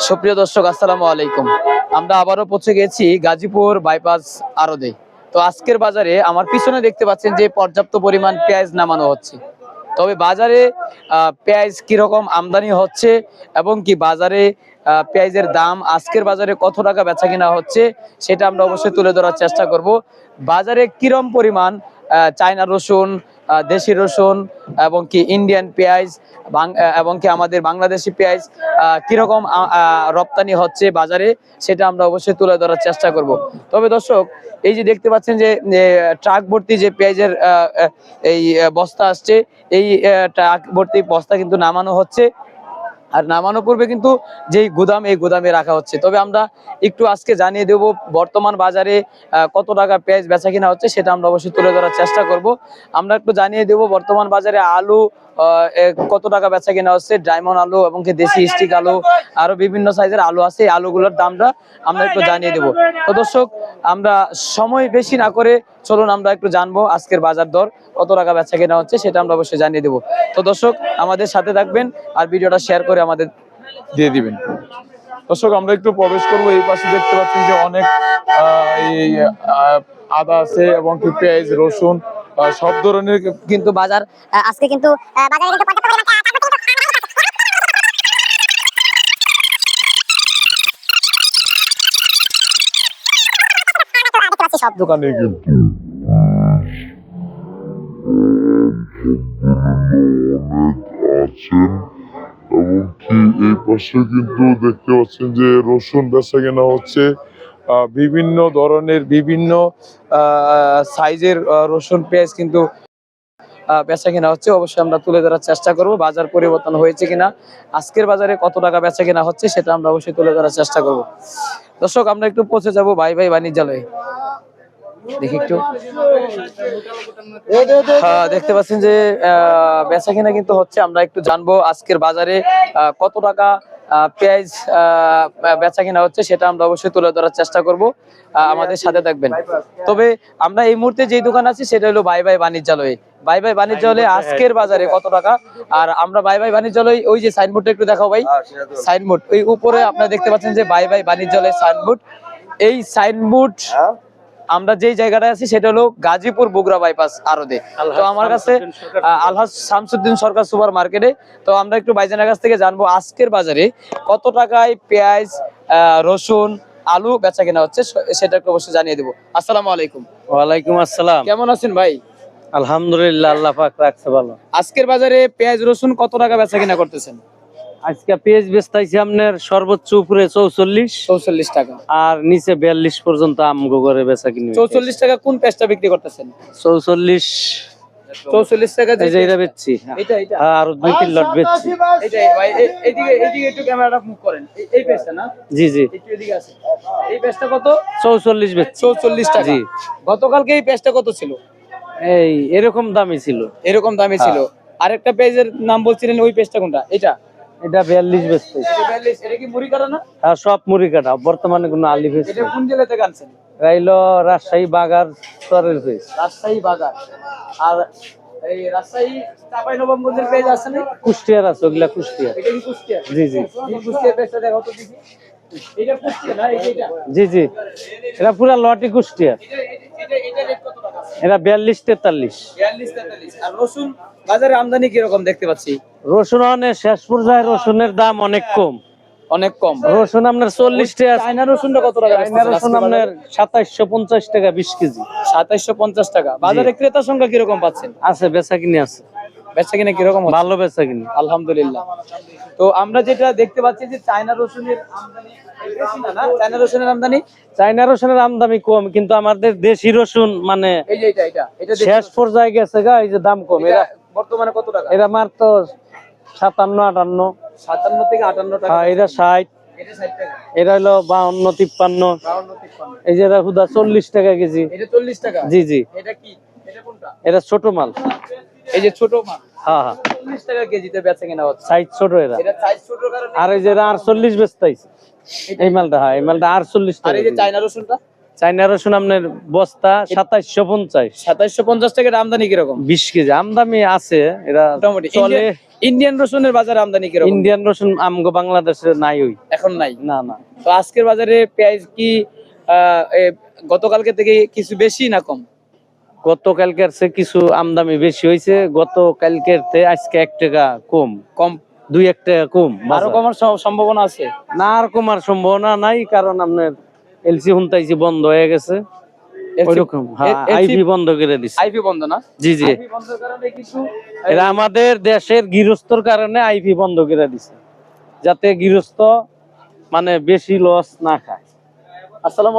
সুপ্রিয় দর্শক, আসসালামু আলাইকুম। আমরা আবারও পৌঁছে গেছি গাজীপুর বাইপাস আরদে। তো আজকের বাজারে আমার পিছনে দেখতে পাচ্ছেন যে পর্যাপ্ত পরিমাণ পেঁয়াজ নামানো হচ্ছে। তবে বাজারে পেঁয়াজ কীরকম আমদানি হচ্ছে এবং কি বাজারে পেঁয়াজের দাম আজকের বাজারে কত টাকা বেচা কিনা হচ্ছে, সেটা আমরা অবশ্যই তুলে ধরার চেষ্টা করব। বাজারে কিরম পরিমাণ চায়না রসুন দেশি রসুন এবং কি ইন্ডিয়ান পেঁয়াজ এবং কি আমাদের বাংলাদেশি পেঁয়াজ কীরকম রপ্তানি হচ্ছে বাজারে সেটা আমরা অবশ্যই তুলে ধরার চেষ্টা করব। তবে দর্শক, এই যে দেখতে পাচ্ছেন যে ট্রাক ভর্তি যে পেঁয়াজের এই বস্তা আসছে, এই ট্রাক ভর্তি বস্তা কিন্তু নামানো হচ্ছে। আর নামানো পূর্বে কিন্তু যেই গুদাম, এই গুদামে রাখা হচ্ছে। তবে আমরা একটু আজকে জানিয়ে দেব বর্তমান বাজারে কত টাকা পেঁয়াজ বেচা কিনা হচ্ছে, সেটা আমরা অবশ্যই তুলে ধরার চেষ্টা করব। আমরা একটু জানিয়ে দেব বর্তমান বাজারে আলু কত টাকা বেচা কেনা হচ্ছে? ডায়মন্ড আলু এবং কি দেশি স্টিক আলু আরও বিভিন্ন সাইজের আলু আছে। এই আলুগুলোর দামটা আমরা একটু জানিয়ে দেবো। তো দর্শক আমরা সময় বেশি না করে চলুন আমরা একটু জানব আজকের বাজার দর কত টাকা বেচা কেনা হচ্ছে সেটা আমরা অবশ্যই জানিয়ে দেবো। তো দর্শক আমাদের সাথে থাকবেন আর ভিডিওটা শেয়ার করে আমাদের দিয়ে দিবেন। দর্শক আমরা একটু প্রবেশ করব। এই পাশে দেখতে পাচ্ছেন যে অনেক আহ, এই আদা আছে এবং কি পেঁয়াজ রসুন সব ধরনের কিন্তু বাজার আজকে কিন্তু বাজারে পর্যাপ্ত পরিমাণ সব দোকানে কিন্তু আছেন এবং কি এই পাশে কিন্তু দেখতে পাচ্ছেন যে রসুন বেচা কেনা হচ্ছে। বিভিন্ন ধরনের বিভিন্ন সাইজের রসুন পেঁয়াজ কিন্তু বেচা কিনা হচ্ছে। অবশ্যই আমরা তুলে ধরার চেষ্টা করব। বাজার পরিবর্তন হয়েছে কিনা আজকের বাজারে কত টাকা বেচা কিনা হচ্ছে সেটা আমরা অবশ্যই তুলে ধরার চেষ্টা করব। দর্শক আমরা একটু পৌঁছে যাব ভাই ভাই বাণিজ্যালয়ে। দেখি একটু। হ্যাঁ, দেখতে পাচ্ছেন যে আহ, বেচা কিনা কিন্তু হচ্ছে আমরা একটু জানব আজকের বাজারে কত টাকা পেঁয়াজ বেচা কিনা হচ্ছে সেটা আমরা অবশ্যই তুলে ধরার চেষ্টা করব। আমাদের সাথে থাকবেন। তবে আমরা এই মুহূর্তে যেই দোকান আছি সেটা হলো বাই বাই বাণিজ্যালয়ে। বাই বাই বাণিজ্যালয়ে আজকের বাজারে কত টাকা? আর আমরা বাই বাই বাণিজ্যালয় ওই যে সাইনবোর্ডটা একটু দেখাও ভাই। সাইনবোর্ড ওই উপরে আপনারা দেখতে পাচ্ছেন যে বাই বাই বাণিজ্যালয় সাইনবোর্ড। এই সাইনবোর্ড আমরা যেই জায়গাটায় আছি সেটা হলো গাজীপুর বগুড়া বাইপাস আরদে। তো আমার কাছে আলহাজ শামসুদ্দিন সরকার সুপার মার্কেটে তো আমরা একটু বাইজানের কাছ থেকে জানব আজকের বাজারে কত টাকায় পেঁয়াজ রসুন আলু বেচা কেনা হচ্ছে সেটা অবশ্যই জানিয়ে দেবো। আসসালামু আলাইকুম। ওয়ালাইকুম আসসালাম। কেমন আছেন ভাই? আলহামদুলিল্লাহ আল্লাহ পাক রাখছে ভালো। আজকের বাজারে পেঁয়াজ রসুন কত টাকা বেচা কেনা করতেছেন? আজকে পেঁয়াজ বেচতাইছি আপনার সর্বোচ্চ উপরে চৌচল্লিশ। চৌচল্লিশ টাকা। আর নিচে বিয়াল্লিশ পর্যন্ত আমগো করে বেচা কিনি চৌচল্লিশ টাকা কোন পেঁয়াজটা বিক্রি করতেছেন? চৌচল্লিশ। চৌচল্লিশ টাকা এই যে এটা বেচছি এটা এটা হ্যাঁ, আর দুই তিন লট বেচছি। এইটাই ভাই এই- এইদিকে এইদিকে একটু ক্যামেরাটা মুভ করেন। এই- এই না? জি জি। একটু এদিকে আছে এই পেজটা কত? চৌচল্লিশ বেচছি। চৌচল্লিশ টাকা। জি। গতকালকে এই পেজটা কত ছিল? এই এরকম দামই ছিল। এরকম দামে ছিল। আরেকটা পেজের নাম বলছিলেন ওই পেজটা কোনটা? এটা এটা বিয়াল্লিশ বেচছি এটা 42, এটা কি মুড়ি কাটা না? হ্যাঁ সব মুড়ি কাটা। বর্তমানে কোনো আলি বেচছি এটা কোন জেলা থেকে আনছেন? রাইলো রাজশাহী বাগার স্তরের পেজ। রাজশাহী বাজার আর এই রাজশাহী চাপাই নবাবগঞ্জের পেজ আছে না? কুষ্টিয়ার আছে ওগুলা কুষ্টিয়ার। এটা কি কুষ্টিয়া জি জি। কুষ্টিয়ার পেজটা দেখো তো দেখি। এটা কুষ্টিয়া না এই- জি জি। এটা পুরা লটি এটা এটা এটা রেট কত টাকা এটা বিয়াল্লিশ তেতাল্লিশ। 42 43 আর রসুন বাজারে আমদানি কি রকম দেখতে পাচ্ছি? রসুন অনেক শেষ পর্যায়ে রসুনের দাম অনেক কম। অনেক কম। রসুন আপনার চল্লিশ টাকা রসুনটা কত টাকা চাইনা রসুন আপনার সাতাইশশো পঞ্চাশ টাকা বিশ কেজি। সাতাইশশো পঞ্চাশ টাকা। বাজারে ক্রেতার সংখ্যা কীরকম পাচ্ছেন? আছে বেচা কিনে আছে। বেচা কিনা কীরকম ভালো বেচা কিনে। আলহামদুলিল্লাহ। তো আমরা যেটা দেখতে পাচ্ছি যে চায়না রসুনের আমদানি বেশি না, না? চায়না রসুনের আমদানি? চাইনা রসুনের আমদানি কম কিন্তু আমাদের দেশি রসুন মানে এই যে এটা শেষ পর্যায়ে গেছে গা এই যে দাম কম। এরা বর্তমানে কত টাকা? এরা মার তো সাতান্ন আটান্ন। সাতান্ন থেকে আটান্ন টাকা। হ্যাঁ ষাট। এটা ষাট টাকা। এরা হলো বাউন্ন তিপ্পান্ন। এই যে হুদা চল্লিশ টাকা কেজি। চল্লিশ টাকা? জি জি। এটা কি? এটা ছোট মাল। এই যে ছোট মাছ হ্যাঁ হ্যাঁ। চল্লিশ টাকা কেজিতে বেচা কেনা হচ্ছে। সাইজ ছোট এরা এটা সাইজ ছোট কারণে আর এই যে আটচল্লিশ বেচতাইছে। এই মালটা হ্যাঁ এই মালটা আটচল্লিশ টাকা রসুনটা? চাইনা রসুন আপনার বস্তা সাতাইশশো পঞ্চাশ। সাতাইশশো পঞ্চাশ টাকার আমদানি কীরকম? বিশ কেজি। আমদানি আছে এরা মোটামুটি। চলে ইন্ডিয়ান রসুনের বাজারে আমদানি কীরকম? ইন্ডিয়ান রসুন আমগো বাংলাদেশে নাই ওই। এখন নাই? না না। তো আজকের বাজারে পেঁয়াজ কি গতকালকে থেকে কিছু বেশি না কম? গতকালকের সে কিছু আমদামি বেশি হয়েছে গতকালকের তে আজকে এক টাকা কম। কম? দুই এক টাকা কম আরও কমার সম্ভাবনা আছে? না আর কমার সম্ভাবনা নাই কারণ আপনার এলসি হুনতাইছি বন্ধ হয়ে গেছে। ওইরকম হ্যাঁ আইভি বন্ধ করে দিছে। আইপি বন্ধ না? জি জি। আইপি বন্ধের কারণে কিছু এরা আমাদের দেশের গৃহস্থর কারণে আইপি বন্ধ করে দিছে যাতে গৃহস্থ মানে বেশি লস না খায়। আসসালামু